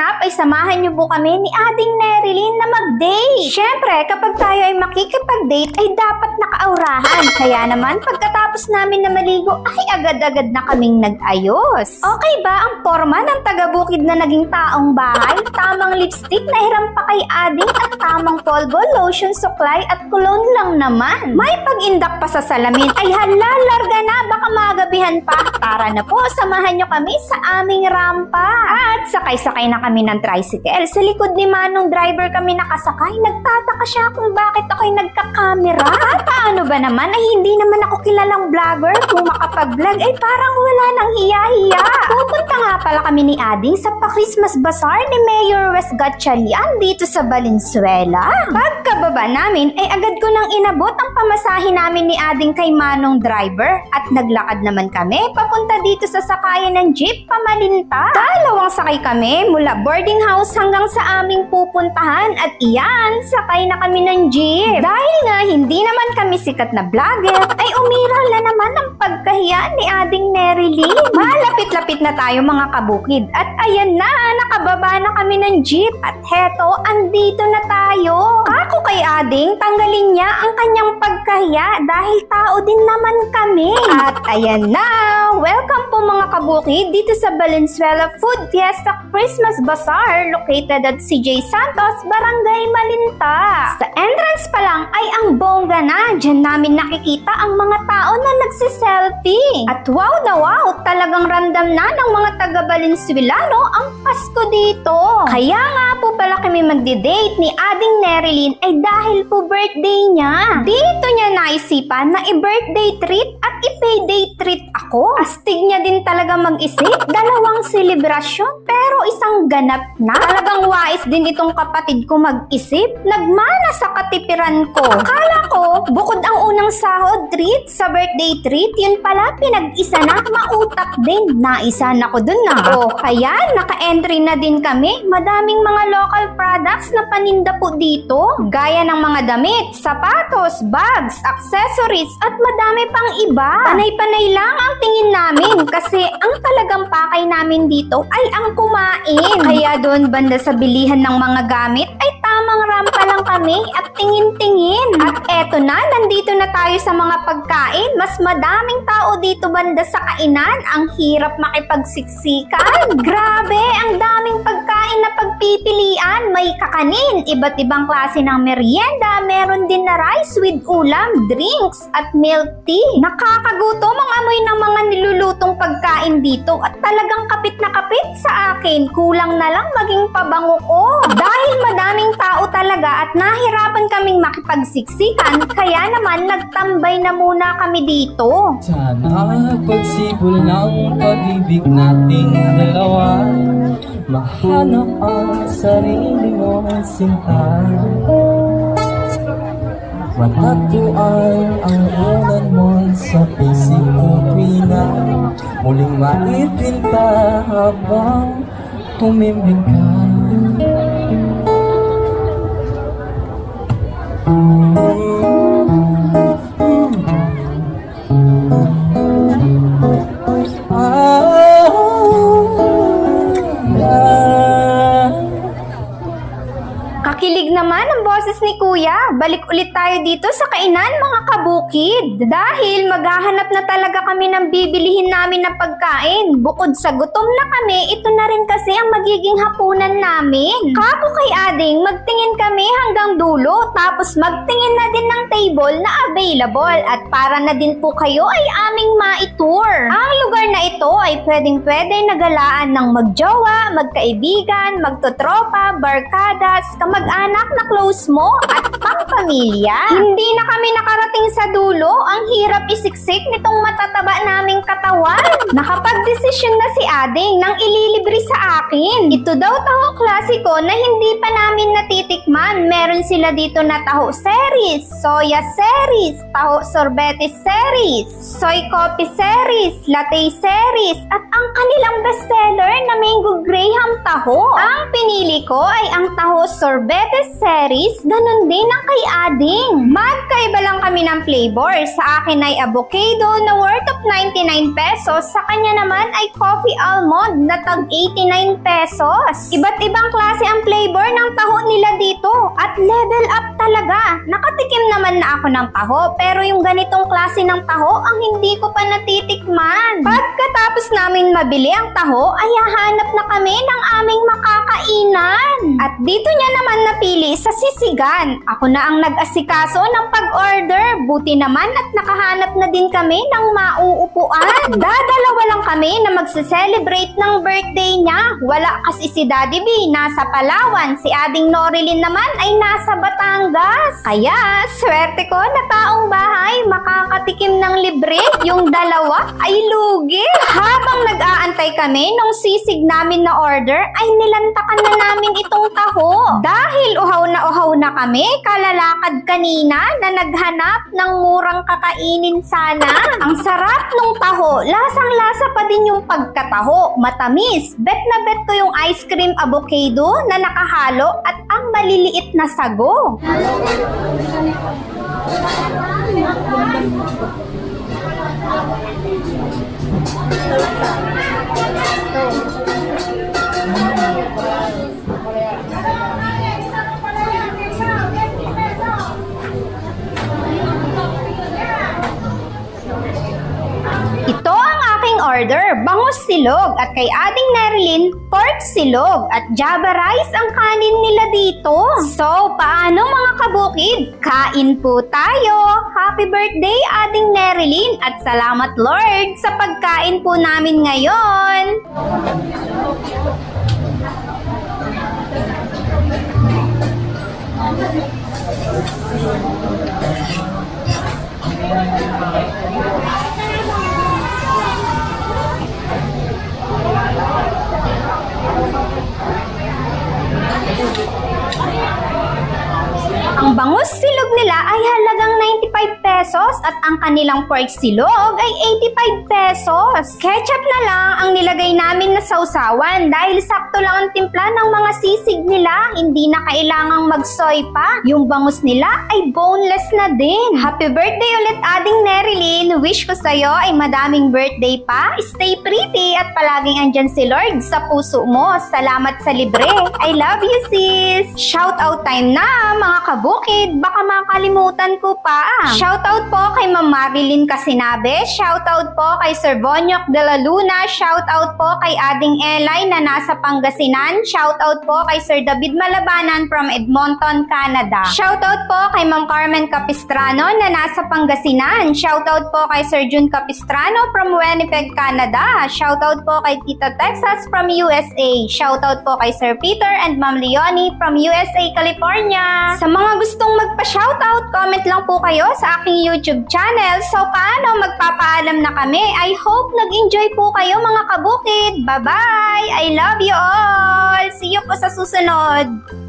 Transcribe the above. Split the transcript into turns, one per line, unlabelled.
ay samahan niyo po kami ni Ading Nerilyn na mag-date. Siyempre, kapag tayo ay makikipag-date ay dapat nakaaurahan. Kaya naman, pagkatapos namin na maligo ay agad-agad na kaming nag-ayos. Okay ba ang forma ng taga-bukid na naging taong bahay? Tamang lipstick na hiram pa kay Ading at tamang polvo, lotion, suklay at cologne lang naman. May pag-indak pa sa salamin ay hala, larga na, baka magabihan pa. Tara na po, samahan nyo kami sa aming rampa. At sakay-sakay na kami ng tricycle. Sa likod ni Manong driver kami nakasakay. Nagtataka siya kung bakit ako'y nagka-camera. At paano ba naman ay hindi naman ako kilalang vlogger. Kung makapag-vlog ay parang wala nang hiya-hiya. Pupunta nga pala kami ni Ading sa pa-Christmas Bazaar ni Mayor Wes Gatchalian dito sa Valenzuela. Pagkababa namin ay agad ko nang inabot ang pamasahe namin ni Ading kay Manong driver at naglakad naman kami papunta dito sa sakayan ng jeep pamalinta. Dalawang sakay kami mula boarding house hanggang sa aming pupuntahan at iyan, sakay na kami ng jeep. Dahil nga hindi naman kami sikat na vlogger, ay umiral na naman ang pagkahiya ni Ading Nerilyn. Malapit-lapit na tayo mga kabukid at ayan na, nakababa na kami ng jeep at heto, andito na tayo. Kako kay Ading, tanggalin niya ang kanyang pagkahiya dahil tao din naman kami. At ayan na, welcome po mga kabukid dito sa Valenzuela Food Fiesta Christmas Bazaar located at CJ Santos, Barangay Malinta. Sa entrance pa lang ay ang bongga na. Diyan namin nakikita ang mga tao na nagsiselfie. At wow na wow, talagang ramdam na ng mga taga Valenzuelano ang Pasko dito. Kaya nga po pala kami magdi-date ni Ading Nerilyn ay dahil po birthday niya. Dito niya naisipan na i-birthday treat at i-payday treat ako. Astig niya din talaga mag-isip. Dalawang selebrasyon pero isang ganap na. Talagang wais din itong kapatid ko mag-isip. Nagmana sa katipiran ko. Akala ko, bukod ang unang sahod treat sa birthday treat, yun pala pinag-isa na mautak din. Naisa na ko dun na. O kaya naka-entry na din kami. Madaming mga local products na paninda po dito. Gaya ng mga damit, sapatos, bags, accessories at madami pang iba. Panay-panay lang ang tingin namin kasi ang talagang pakay namin dito ay ang kumain. Kaya doon banda sa bilihan ng mga gamit ay tamang lang kami at tingin-tingin. At eto na, nandito na tayo sa mga pagkain. Mas madaming tao dito banda sa kainan. Ang hirap makipagsiksikan. Grabe, ang daming pagkain na pagpipilian. May kakanin, iba't ibang klase ng merienda, meron din na rice with ulam, drinks, at milk tea. Nakakagutom ang amoy ng mga nilulutong pagkain dito at talagang kapit na kapit sa akin. Kulang na lang maging pabango ko. Dahil madaming tao talaga at nahirapan kaming makipagsiksikan, kaya naman nagtambay na muna kami dito.
Sana pagsipol ng pag-ibig nating dalawa. Mahanap ang sarili mo sinta Matatuan ang ulan mo sa pising ko tuwina. Muling maipinta habang tumimig ka
Thank you. Boses ni Kuya. Balik ulit tayo dito sa kainan mga kabukid. Dahil maghahanap na talaga kami ng bibilihin namin na pagkain. Bukod sa gutom na kami, ito na rin kasi ang magiging hapunan namin. Kako kay Ading, magtingin kami hanggang dulo. Tapos magtingin na din ng table na available. At para na din po kayo ay aming ma-tour. Ang lugar na ito ay pwedeng pwede nagalaan ng magjowa, magkaibigan, magtotropa, barkadas, kamag-anak na close mo at pang-pamilya. Hindi na kami nakarating sa dulo. Ang hirap isiksik nitong matataba naming katawan. Nakapag-desisyon na si Ading nang ililibre sa akin. Ito daw taho klasiko na hindi pa namin natitikman. Meron sila dito na taho series, soya series, taho sorbetes series, soy coffee series, latte series, at ang kanilang bestseller na mango graham taho. Ang pinili ko ay ang taho sorbetes series, ganun din ang kay Ading. Magkaiba lang kami ng flavor. Sa akin ay avocado na worth of 99 pesos, sa kanya naman ay coffee almond na tag 89 pesos. Iba't ibang klase ang flavor ng taho nila dito at level up talaga. Nakatikim naman na ako ng taho pero yung ganitong klase ng taho ang hindi ko pa natitikman. Pagkatapos namin mabili ang taho ay hahanap na kami ng aming makakainan. At dito niya naman napili sa sisigan. Ako na ang nag-asikaso ng pag-order. Buti naman at nakahanap na din kami ng mauupuan. Dadalawa lang kami na magse-celebrate ng birthday niya. Wala kasi si Daddy B nasa Palawan. Si Ading Norilyn naman ay nasa Batangas. Kaya, swerte ko na taong bahay makakatikim ng libre. Yung dalawa ay lugi. Habang nag-aantay kami nung sisig namin na order, ay nilantakan na namin itong taho. Dahil uhaw na uhaw na kami, kalalakad kanina na naghanap ng murang kakainin sana. Ang sarap nung taho. Lasang-lasa pa din yung pagkataho. Matamis. Bet na bet ko yung ice cream avocado na nakahalo at ang maliliit na sago. Order, bangus silog at kay ating Nerilyn, pork silog at java rice ang kanin nila dito. So, paano mga kabukid? Kain po tayo! Happy birthday ating Nerilyn at salamat Lord sa pagkain po namin ngayon! Ang bangus silog nila ay 95 pesos at ang kanilang pork silog ay 85 pesos. Ketchup na lang ang nilagay namin na sausawan dahil sakto lang ang timpla ng mga sisig nila. Hindi na kailangang mag-soy pa. Yung bangus nila ay boneless na din. Happy birthday ulit ading Nerilyn. Wish ko sa'yo ay madaming birthday pa. Stay pretty at palaging andyan si Lord sa puso mo. Salamat sa libre. I love you sis. Shout out time na mga kabukid. Baka makalimutan ko pa. Shout out po kay Ma'am Marilyn Casinabe. Shout out po kay Sir Bonyok de la Luna. Shout out po kay Ading Eli na nasa Pangasinan. Shout out po kay Sir David Malabanan from Edmonton, Canada. Shout out po kay Ma'am Carmen Capistrano na nasa Pangasinan. Shout out po kay Sir Jun Capistrano from Winnipeg, Canada. Shout out po kay Tita Texas from USA. Shout out po kay Sir Peter and Ma'am Leonie from USA, California. Sa mga gustong magpa-shoutout, comment lang po kayo sa aking YouTube channel. So, paano magpapaalam na kami? I hope nag-enjoy po kayo mga kabukid. Bye-bye! I love you all! See you po sa susunod!